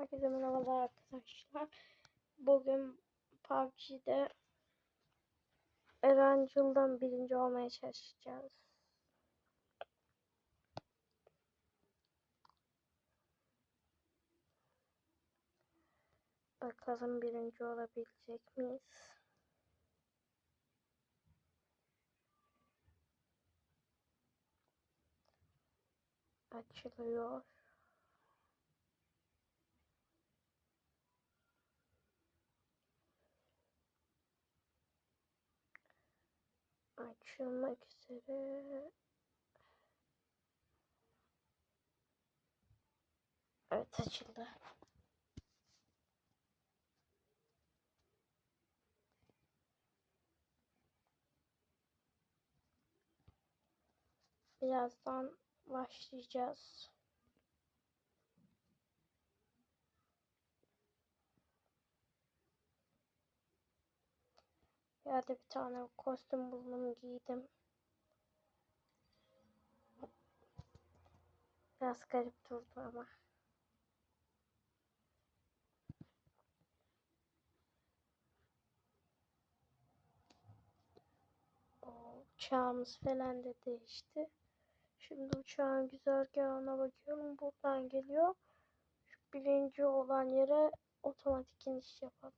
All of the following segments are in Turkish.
Herkese merhabalar arkadaşlar. Bugün PUBG'de Erangel'dan birinci olmaya çalışacağız. Bakalım birinci olabilecek miyiz? Açılıyor. Açılmak üzere. Evet açıldı. Birazdan başlayacağız. Yerde bir tane kostüm buldum giydim. Biraz garip durdu ama. Uçağımız falan da değişti. Şimdi uçağın güzergahına bakıyorum. Buradan geliyor. Şu birinci olan yere otomatik iniş yapalım.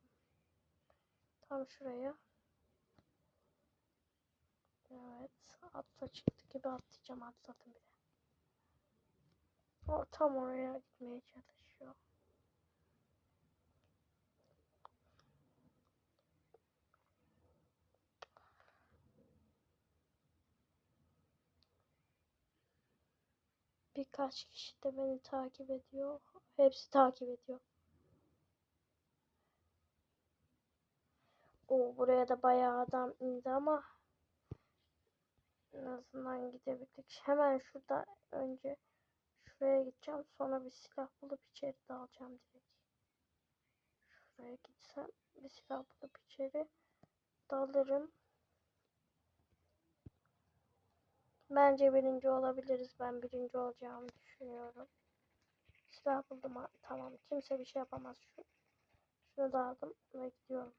Tam şuraya. Evet. Atla çıktı gibi atlayacağım. Atladım bile. O tam oraya gitmeye çalışıyor. Birkaç kişi de beni takip ediyor. Hepsi takip ediyor. O buraya da bayağı adam indi ama en azından gidebildik. Hemen şurada önce şuraya gideceğim. Sonra bir silah bulup içeri dalacağım direkt. Şuraya gitsem bir silah bulup içeri dalırım. Bence birinci olabiliriz. Ben birinci olacağımı düşünüyorum. Silah buldum. Tamam. Kimse bir şey yapamaz. Şu, şunu da aldım ve gidiyorum.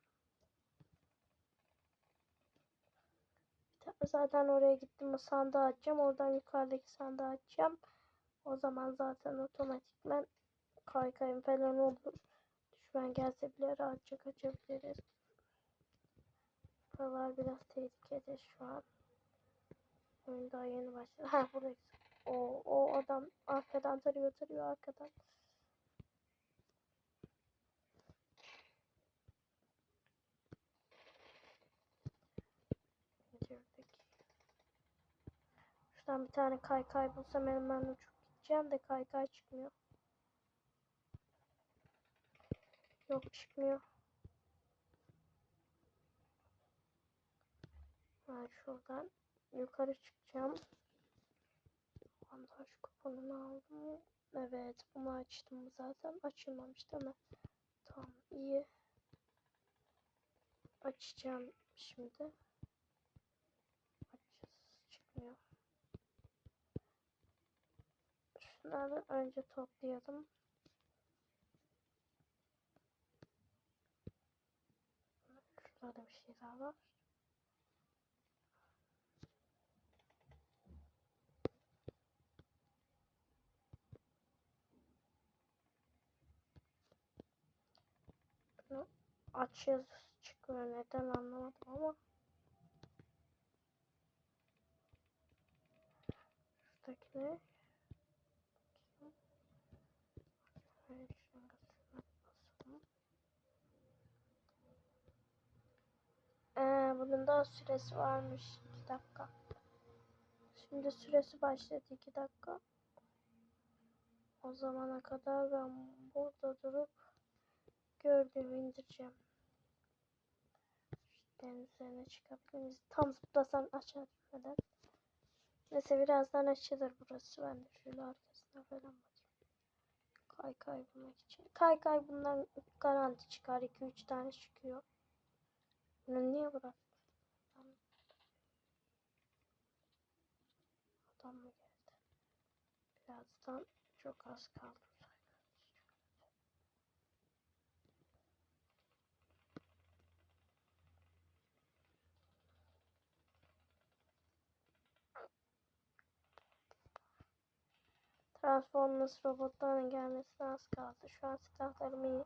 Zaten oraya gittim sandığı açacağım. Oradan yukarıdaki sandığı açacağım. O zaman zaten otomatikmen kaykayım falan olur. Düşman gelse bile rahatça kaçabiliriz. Buralar biraz tehlikede şu an. Oyun daha yeni başladı. Ha buradayız. O, o adam arkadan tarıyor tarıyor arkadan. Şuradan bir tane kaykay bulsam hemen uçup gideceğim de kaykay çıkmıyor. Yok çıkmıyor. Ben şuradan yukarı çıkacağım. Bandaj kuponunu aldım. Evet bunu açtım zaten. Açılmamış değil mi? Tamam iyi. Açacağım şimdi. Açacağız. Çıkmıyor. Şunları önce toplayalım. Şurada bir şey daha var. Bunu açıyoruz çıkmıyor neden anlamadım ama şuradaki ne? Daha süresi varmış 2 dakika. Şimdi süresi başladı 2 dakika. O zamana kadar ben burada durup gördüğümü indireceğim. Denizin üzerine çıkabiliriz. Tam zıplasam aşağı düşmeden. Neyse birazdan açılır burası. Ben de şöyle arkasına falan bakayım. Kaykay bulmak için. Kaykay bundan garanti çıkar. 2-3 tane çıkıyor. Bunu niye bıraktın? Minecraft'tan çok az kaldı. Transformers robotlarının gelmesine az kaldı. Şu an silahlarım iyi.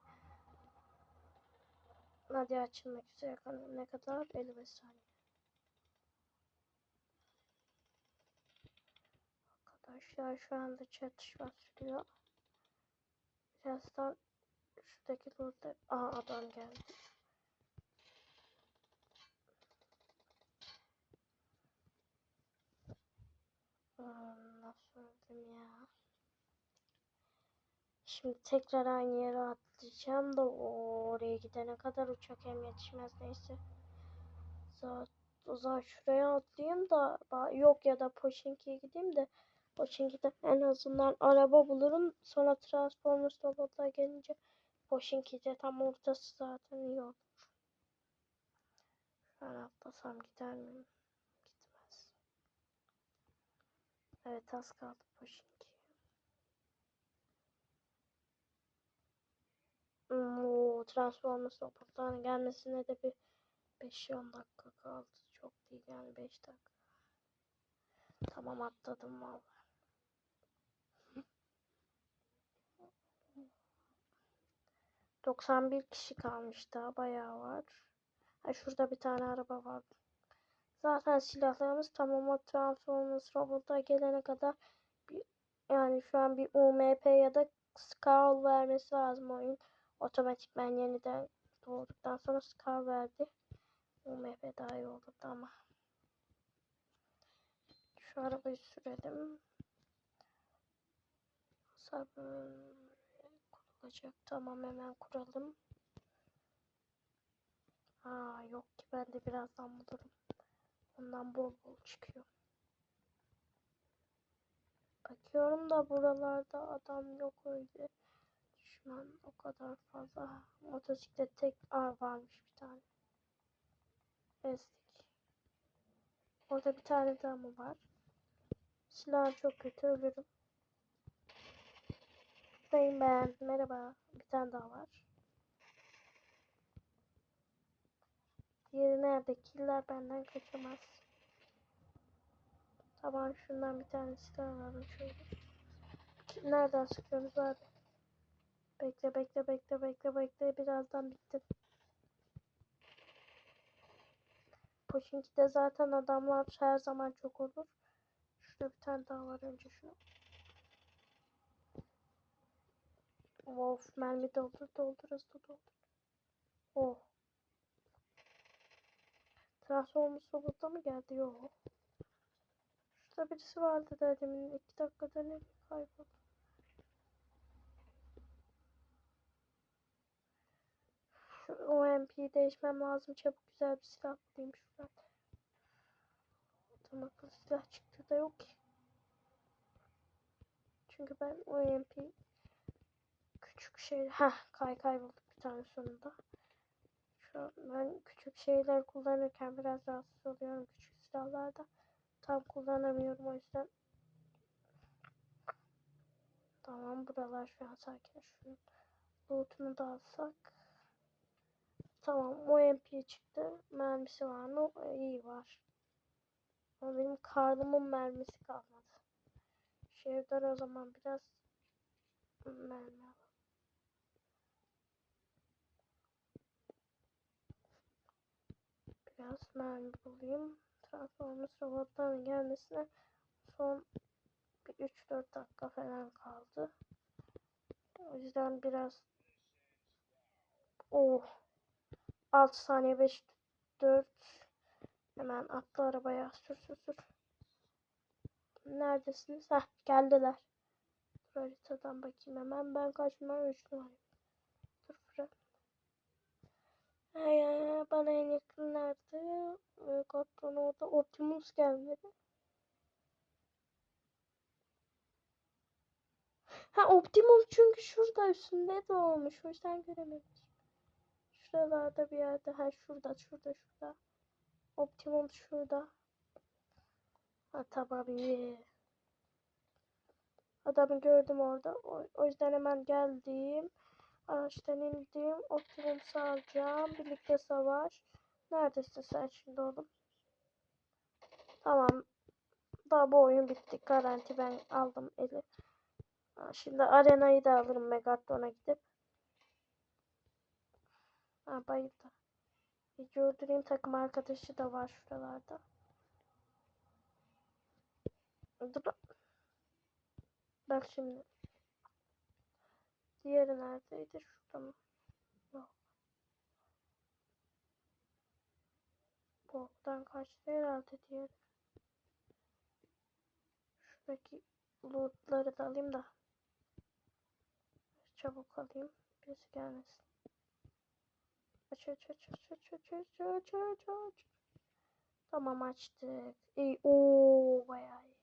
Nadia açılmak üzere ne kadar? 55 saniye. Arkadaşlar şu anda çatışma sürüyor. Birazdan şuradaki burada Aa adam geldi. Aa, nasıl öldüm ya? Şimdi tekrar aynı yere atlayacağım da oraya gidene kadar uçak hem yetişmez neyse. Zaten o zaman şuraya atlayayım da yok ya da Pochinki'ye gideyim de Pochinki'de en azından araba bulurum. Sonra Transformers robotlar gelince Pochinki'de tam ortası zaten iyi olur. An atlasam gider miyim? Gitmez. Evet az kaldı Pochinki. Hmm, o Transformers robotların gelmesine de bir 5-10 dakika kaldı. Çok değil yani 5 dakika. Tamam atladım vallahi. ...91 kişi kalmış daha bayağı var. Ha, şurada bir tane araba var. Zaten silahlarımız tamam o Transformers robota gelene kadar bir, yani şu an bir UMP ya da Scarl vermesi lazım oyun. Otomatikmen yeniden doğduktan sonra Scar verdi. UMP daha iyi olurdu ama. Şu arabayı sürelim. Sabun kurulacak. Tamam hemen kuralım. Aa yok ki ben de birazdan bulurum. Ondan bol bol çıkıyor. Bakıyorum da buralarda adam yok öyle. Düşman o kadar fazla. Motosiklet tek Aa, varmış bir tane. Ezdik. Orada bir tane daha mı var? Silah çok kötü ölürüm. Buradayım ben. Merhaba. Bir tane daha var. Diğeri nerede? Killer benden kaçamaz. Tamam şundan bir tane silah alalım şöyle. Nereden sıkıyoruz abi? Bekle bekle bekle bekle bekle. Birazdan bittim. Poçinki'de zaten adamlar her zaman çok olur. Şurada bir tane daha var önce şunu. Of mermi doldur doldur hızlı doldur. Oh. Transformers robota mı geldi? Yok. Şurada birisi vardı da iki dakikada ne kayboldu. Şu OMP'yi değişmem lazım. Çabuk güzel bir silah bulayım şuradan. Tam akıllı silah çıktı da yok ki. Çünkü ben OMP küçük şey ha kay kaybolduk bir tane sonunda. Şu ben küçük şeyler kullanırken biraz rahatsız oluyorum küçük silahlarda. Tam kullanamıyorum o yüzden. Tamam buralar şu an sakin. Şunun lootunu da alsak. Tamam OMP çıktı. Mermisi var mı? İyi var. Ama benim karnımın mermisi kalmadı. Şevden o zaman biraz mermi alalım. Biraz mermi bulayım. Transformers robotların gelmesine son bir 3-4 dakika falan kaldı. O yüzden biraz oh 6 saniye 5 4 hemen atla arabaya sür sür sür. Neredesiniz? Heh geldiler. Haritadan bakayım hemen. Ben kaç numara? 3 numara. Dur bırak. Ay, ay, bana en yakın nerede? Ee, Katron orada. Optimus gelmedi. Ha Optimus çünkü şurada üstünde de olmuş. O yüzden göremedim. Şuralarda bir yerde. Ha şurada şurada şurada. Optimum şurada. Ha tamam iyi. Adamı gördüm orada. O, o yüzden hemen geldim. Araçtan indim. Optimum alacağım. Birlikte savaş. Neredesin sen şimdi oğlum? Tamam. Daha bu oyun bitti. Garanti ben aldım eli. Şimdi arenayı da alırım Megatron'a gidip. Ha bayıldı. Bir öldüreyim takım arkadaşı da var şuralarda. Dur. Bak şimdi. Diğeri neredeydi? Yok. Boktan kaçtı herhalde diğeri. Şuradaki lootları da alayım da. Çabuk alayım. Birisi gelmesin. Aç aç aç aç aç aç aç aç aç aç. Tamam açtık. İyi. Oo bayağı iyi.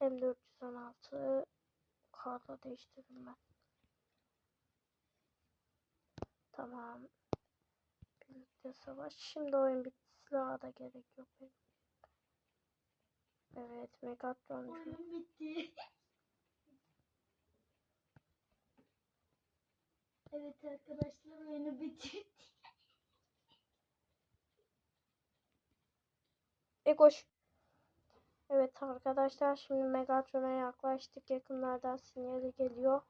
M416 kartla değiştirdim ben. Tamam. Birlikte savaş. Şimdi oyun bitti. Silaha da gerek yok benim. Evet Megatroncu. Oyun bitti. evet arkadaşlar oyunu bitirdik. E koş. Evet arkadaşlar şimdi Megatron'a yaklaştık. Yakınlardan sinyali geliyor.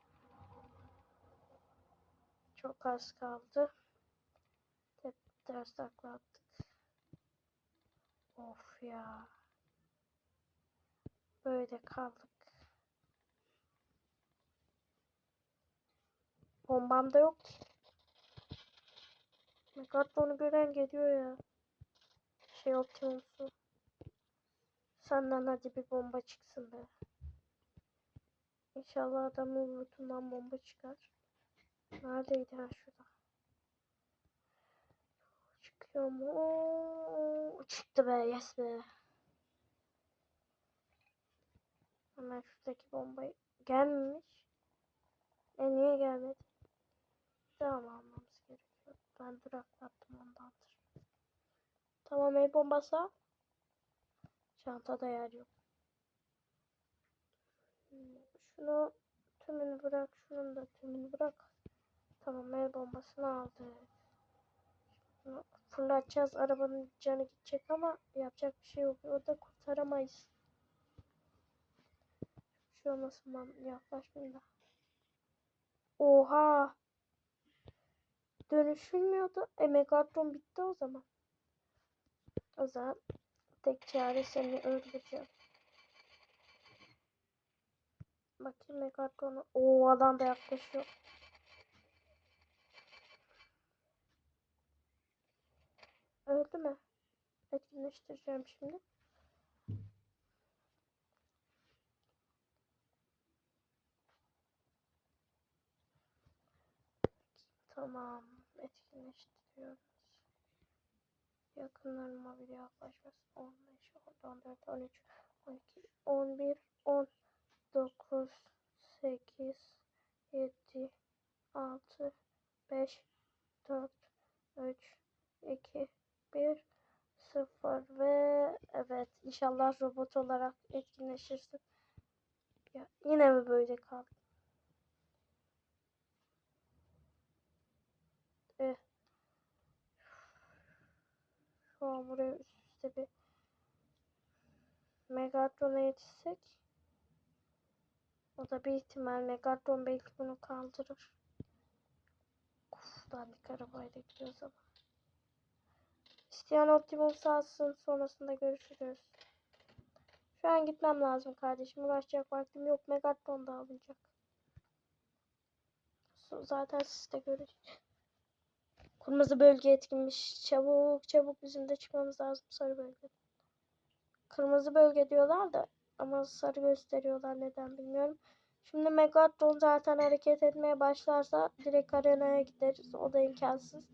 Çok az kaldı. Hep ters takla. Of ya. Böyle kaldık. Bombam da yok ki. Megatron'u gören geliyor ya. Şey Optimus'u. Senden hadi bir bomba çıksın be. İnşallah adamın vurduğundan bomba çıkar. Neredeydi ha şurada? Çıkıyor mu? Oo, çıktı be yes be. Hemen şuradaki bombayı gelmemiş. E niye gelmedi? Devam almamız gerekiyor. Ben duraklattım ondandır. Tamam el bombası al. Çantada yer yok. Şunu tümünü bırak. Şunun da tümünü bırak. Tamam el bombasını. Şunu fırlatacağız. Arabanın canı gidecek ama yapacak bir şey yok. O da kurtaramayız. Bir şey olmasın ben yaklaşmayayım da. Oha. Dönüşülmüyordu. E Megatron bitti o zaman. O zaman tek çare seni öldüreceğim. Bakayım Megatron'a. Oo adam da yaklaşıyor. Öldü mü? Etkinleştireceğim şimdi. Tamam. Etkinleştiriyoruz. Yakınlarıma bile yaklaşmaz. 15, 14, 13, 12, 11, 10, 9, 8, 7, 6, 5, 4, 3, 2, 1, 0 ve evet inşallah robot olarak etkinleşirsin. Ya yine mi böyle kaldı? Eh. Şu an buraya üst üste bir Megatron'a yetişsek o da bir ihtimal Megatron belki bunu kaldırır. Uf, dandik arabayla gidiyoruz ama. İsteyen Optimus alsın sonrasında görüşürüz. Şu an gitmem lazım kardeşim. Uğraşacak vaktim yok. Megatron da alınacak. Zaten siz de göreceksiniz. Kırmızı bölge etkinmiş. Çabuk çabuk bizim de çıkmamız lazım sarı bölge. Kırmızı bölge diyorlar da ama sarı gösteriyorlar neden bilmiyorum. Şimdi Megatron zaten hareket etmeye başlarsa direkt arenaya gideriz. O da imkansız.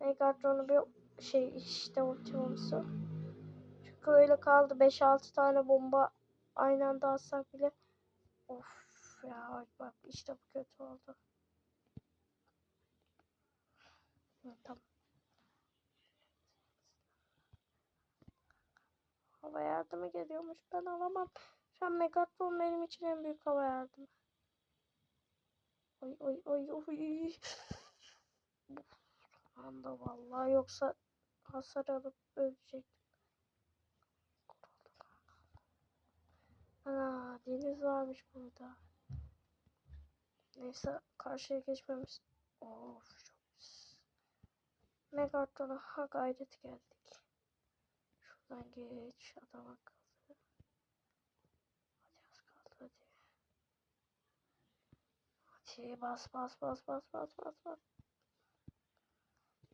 Megatron'u bir şey işte Optimus'u. Çünkü öyle kaldı 5-6 tane bomba aynı anda atsak bile. Of ya bak, işte bu kötü oldu. Tamam. Hava yardımı geliyormuş. Ben alamam. Şu an Megatron benim için en büyük hava yardımı. Oy oy oy oy. Anda vallahi yoksa hasar alıp ölecek. Ana deniz varmış burada. Neyse karşıya geçmemiz. Of çok pis. Megatron'a ha gayret geldik. Şuradan geç adam akıllı. Hadi az kaldı hadi. Hadi bas bas bas bas bas bas bas.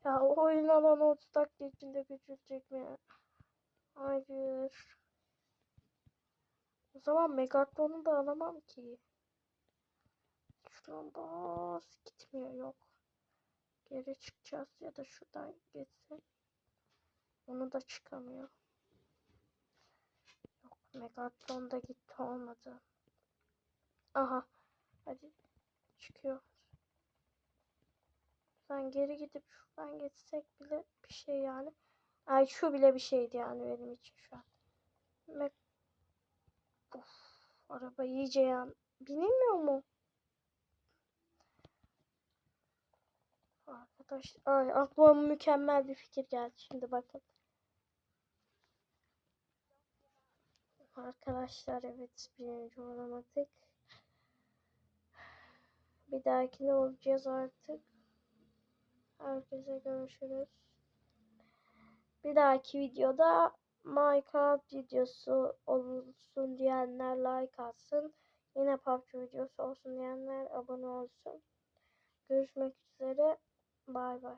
Ya oyun alanı 30 dakika içinde küçülecek mi? Hayır. O zaman Megatron'u da alamam ki. Şuradan bas gitmiyor yok. Geri çıkacağız ya da şuradan geçsin. Onu da çıkamıyor. Yok Megatron da gitti olmadı. Aha. Hadi çıkıyor. Şuradan geri gidip şuradan geçsek bile bir şey yani. Ay şu bile bir şeydi yani benim için şu an. Meg Uf, araba iyice yan. Binilmiyor mu? Arkadaş, ay aklıma mükemmel bir fikir geldi şimdi bakın. Arkadaşlar evet birinci olamadık. Bir dahakine olacağız artık. Herkese görüşürüz. Bir dahaki videoda Minecraft videosu olsun diyenler like atsın. Yine PUBG videosu olsun diyenler abone olsun. Görüşmek üzere. Bay bay.